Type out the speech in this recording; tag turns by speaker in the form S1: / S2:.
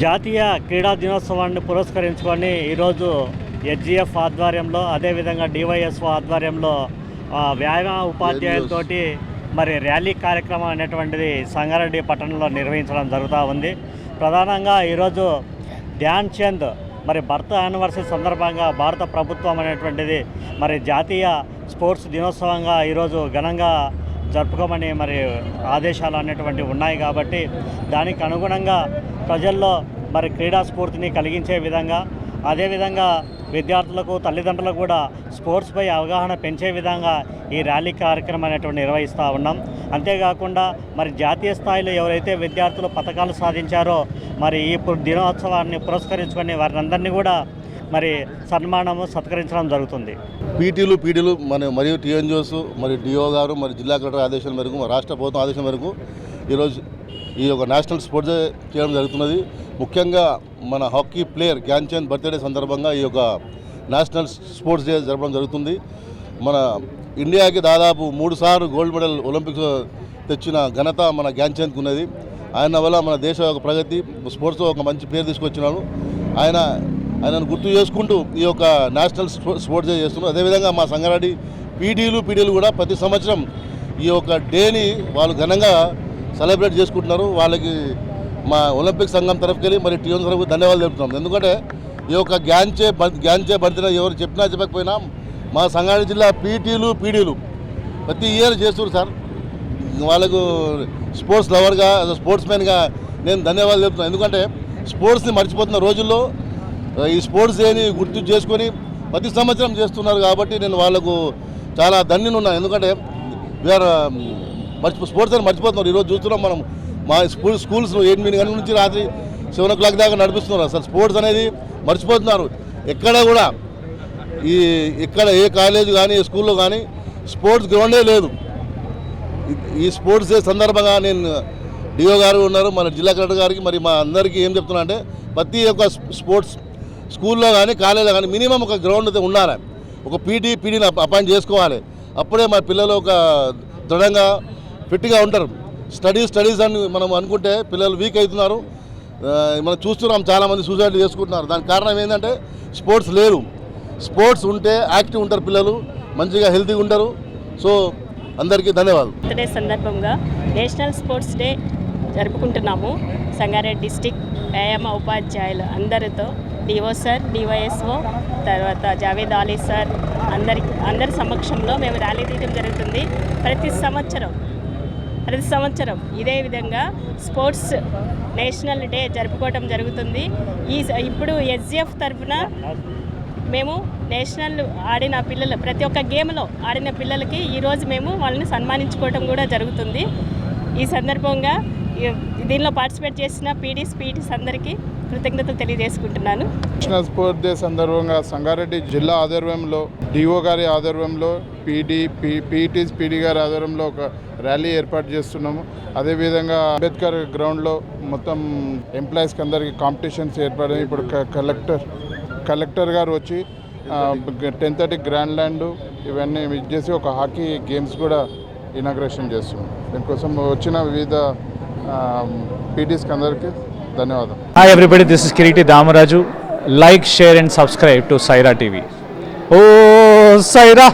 S1: జాతీయ క్రీడా దినోత్సవాన్ని పురస్కరించుకొని ఈరోజు హెచ్జిఎఫ్ ఆధ్వర్యంలో అదేవిధంగా డివైఎస్ఓ ఆధ్వర్యంలో వ్యాయామ ఉపాధ్యాయులతో మరి ర్యాలీ కార్యక్రమం అనేటువంటిది సంగారెడ్డి పట్టణంలో నిర్వహించడం జరుగుతూ ఉంది. ప్రధానంగా ఈరోజు ధ్యాన్ చంద్ మరి భర్త యానివర్సరీ సందర్భంగా భారత ప్రభుత్వం అనేటువంటిది మరి జాతీయ స్పోర్ట్స్ దినోత్సవంగా ఈరోజు ఘనంగా జరుపుకోమని మరి ఆదేశాలు అనేటువంటివి ఉన్నాయి కాబట్టి దానికి అనుగుణంగా ప్రజల్లో మరి క్రీడా స్ఫూర్తిని కలిగించే విధంగా అదేవిధంగా విద్యార్థులకు తల్లిదండ్రులకు కూడా స్పోర్ట్స్పై అవగాహన పెంచే విధంగా ఈ ర్యాలీ కార్యక్రమం అనేటువంటి నిర్వహిస్తూ ఉన్నాం. అంతేకాకుండా మరి జాతీయ స్థాయిలో ఎవరైతే విద్యార్థులు పథకాలు సాధించారో మరి ఈ దినోత్సవాన్ని పురస్కరించుకొని వారిని అందరినీ కూడా మరి సన్మానము సత్కరించడం జరుగుతుంది.
S2: పీటీలు పీడీలు మన మరియు టీఎన్జోస్ మరి డిఓ గారు మరి జిల్లా కలెక్టర్ ఆదేశం మేరకు రాష్ట్ర ప్రభుత్వం ఆదేశం మేరకు ఈరోజు ఈ యొక్క నేషనల్ స్పోర్ట్స్ డే చేయడం జరుగుతున్నది. ముఖ్యంగా మన హాకీ ప్లేయర్ జ్ఞాన్ బర్త్డే సందర్భంగా ఈ యొక్క నేషనల్ స్పోర్ట్స్ డే జరపడం జరుగుతుంది. మన ఇండియాకి దాదాపు మూడు సార్లు గోల్డ్ మెడల్ ఒలింపిక్స్ తెచ్చిన ఘనత మన గ్యాన్చంద్కి ఉన్నది. ఆయన వల్ల మన దేశ యొక్క ప్రగతి స్పోర్ట్స్లో ఒక మంచి పేరు తీసుకొచ్చినాడు. ఆయన ఆయనను గుర్తు చేసుకుంటూ ఈ యొక్క నేషనల్ స్పో- స్పోర్ట్స్ డే చేస్తున్నారు అదేవిధంగా మా సంగారెడ్డి పీడీలు పీడీలు కూడా ప్రతి సంవత్సరం ఈ యొక్క డేని వాళ్ళు ఘనంగా సెలబ్రేట్ చేసుకుంటున్నారు. వాళ్ళకి మా ఒలింపిక్ సంఘం తరఫుకెళ్ళి మరి టీఎం తరఫు ధన్యవాదాలు తెలుపుతున్నాం. ఎందుకంటే ఈ యొక్క గ్యాన్చే గ్యాంచే గ్యాన్చే ఎవరు చెప్పినా చెప్పకపోయినా మా సంగారెడ్డి జిల్లా పీటీలు పీడీలు ప్రతి ఇయర్ చేస్తారు సార్. వాళ్ళకు స్పోర్ట్స్ లవర్గా స్పోర్ట్స్ మ్యాన్గా నేను ధన్యవాదాలు చెప్తున్నాను ఎందుకంటే స్పోర్ట్స్ని మర్చిపోతున్న రోజుల్లో ఈ స్పోర్ట్స్ డేని గుర్తు చేసుకొని ప్రతి సంవత్సరం చేస్తున్నారు కాబట్టి నేను వాళ్ళకు చాలా ధన్యుని ఉన్నాను ఎందుకంటే వీఆర్ మర్చిపో స్పోర్ట్స్ అని మర్చిపోతున్నారు. ఈరోజు చూస్తున్నాం మనం. మా స్కూల్ స్కూల్స్ ఎనిమిది గంటల నుంచి రాత్రి సెవెన్ ఓ క్లాక్ దాకా నడిపిస్తున్నారు. అసలు స్పోర్ట్స్ అనేది మర్చిపోతున్నారు. ఎక్కడ కూడా ఈ ఇక్కడ ఏ కాలేజ్ కానీ ఏ స్కూల్లో కానీ స్పోర్ట్స్ గ్రౌండే లేదు. ఈ- ఈ స్పోర్ట్స్ డే సందర్భంగా నేను డిఓ గారు ఉన్నారు. మన జిల్లా కలెక్టర్ గారికి మరి మా అందరికీ ఏం చెప్తున్నా అంటే ప్రతి ఒక్క స్పోర్ట్స్ స్కూల్లో కానీ కాలేజీలో కానీ మినిమం ఒక గ్రౌండ్ అయితే ఉండాలి. ఒక పీటీ పీడీని అపాయింట్ చేసుకోవాలి. అప్పుడే మా పిల్లలు ఒక దృఢంగా ఫిట్గా ఉంటారు. స్టడీస్ స్టడీస్ అని మనం అనుకుంటే పిల్లలు వీక్ అవుతున్నారు. మనం చూస్తున్నాం చాలామంది సూసైడ్ చేసుకుంటున్నారు. దానికి కారణం ఏంటంటే స్పోర్ట్స్ లేరు. స్పోర్ట్స్ ఉంటే యాక్టివ్ ఉంటారు పిల్లలు మంచిగా హెల్తీగా ఉంటారు. సో అందరికీ ధన్యవాదాలు.
S3: బర్త్డే సందర్భంగా నేషనల్ స్పోర్ట్స్ డే జరుపుకుంటున్నాము. సంగారెడ్డి డిస్టిక్ వ్యాయామ ఉపాధ్యాయులు అందరితో డిఓ సార్ డివైఎస్ఓ తర్వాత జావేద్ అలీ సార్ అందరి అందరి సమక్షంలో మేము ర్యాలీ తీయడం జరుగుతుంది. ప్రతి సంవత్సరం ప్రతి సంవత్సరం ఇదే విధంగా స్పోర్ట్స్ నేషనల్ డే జరుపుకోవటం జరుగుతుంది. ఈ ఇప్పుడు ఎస్జిఎఫ్ తరఫున మేము నేషనల్ ఆడిన పిల్లలు ప్రతి ఒక్క గేమ్లో ఆడిన పిల్లలకి ఈరోజు మేము వాళ్ళని సన్మానించుకోవటం కూడా జరుగుతుంది. ఈ సందర్భంగా దీనిలో పార్టిసిపేట్ చేసిన పీడీస్ పీటీస్ అందరికీ కృతజ్ఞతలు తెలియజేసుకుంటున్నాను.
S4: నేషనల్ స్పోర్ట్స్ డే సందర్భంగా సంగారెడ్డి జిల్లా ఆధ్వర్యంలో డిఓ గారి ఆధ్వర్యంలో పీడీ పీ పీటీస్ పీడీ గారి ఆధ్వర్యంలో ఒక ర్యాలీ ఏర్పాటు చేస్తున్నాము. అదేవిధంగా అంబేద్కర్ గ్రౌండ్లో మొత్తం ఎంప్లాయీస్కి అందరికీ కాంపిటీషన్స్ ఏర్పడి ఇప్పుడు కలెక్టర్ కలెక్టర్ గారు వచ్చి టెన్ థర్టీ గ్రాండ్ ల్యాండ్ ఇవన్నీ చేసి ఒక హాకీ గేమ్స్ కూడా ఇనాగ్రేషన్ చేస్తున్నాం. దీనికోసం వచ్చిన వివిధ పీటీస్కి అందరికీ ధన్యవాదాలు
S5: Hi everybody, this is Kiriti Damaraju. Like, share and subscribe to Saira TV. Oh, Saira!